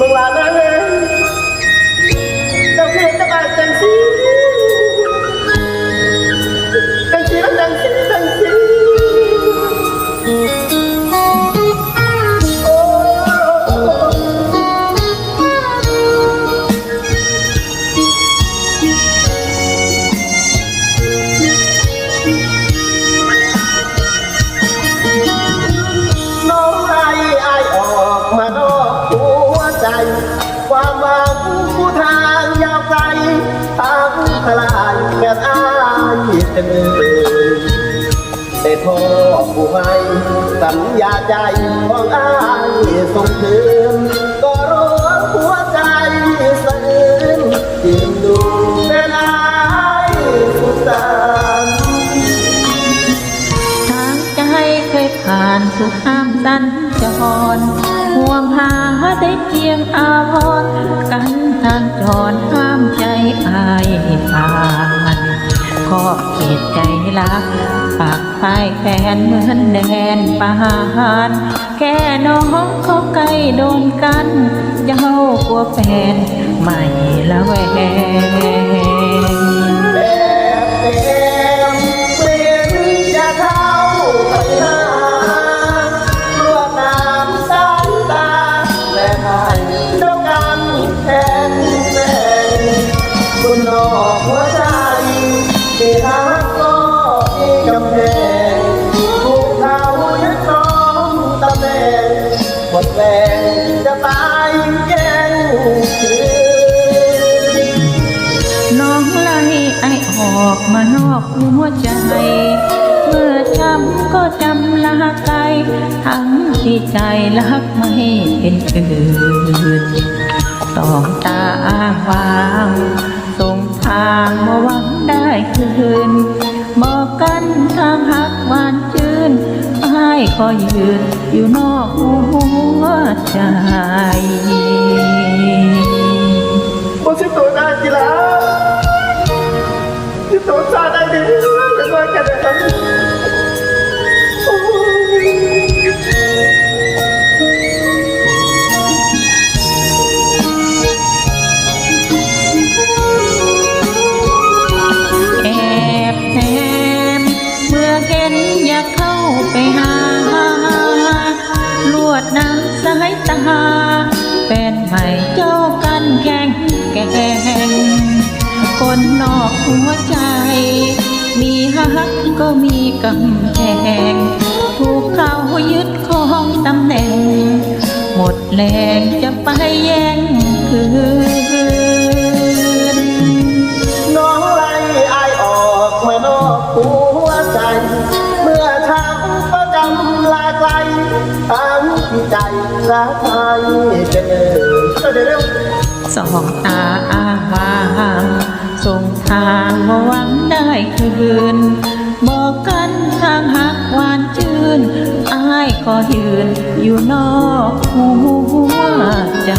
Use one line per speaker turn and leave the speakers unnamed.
มึางทลายแก่อายเต็มเลยแต่พ่อผู้ให้สัญญาใจของอายส่งคืนก็ร้ สั
ญจรห่วงหาได้เพียงอาวรกันทางจรห้ามใจอายผ่านขอบเขตใจรักปากพายแฟนเหมือนแดนปานแค่น้องเขาใกล้โดนกันเจ้ากลัวแฟนไม่ละแวง
หมดแรงจะตายแย่งคืน
น้องไล่ไอออกมานอกหัวใจ เมื่อจำก็จำลาไกลทั้งที่ใจรักไม่เป็นอื่นตองตาอ้างวางส่งทางมาหวังได้คืนบอกกันทางหัก คอยยืนอยู่นอกหัวใจ
บนสิบ
หัวใจ มีฮักก็มีกำแพงถูกเขายึดของตำแหน่ง หมดแรงจะไปแย่งคืน
น้องไล่อายออกมานอกหัวใจ เมื่อทางก็จำลาไกลทางใจรักใครเป็นเอ่ยเดี๋ยวเร็ว
สองตา ส่างมาหวังได้คืน บอกกันทางหักหวานชื่นอ้ายก็ยืนอยู่นอกหัวใจ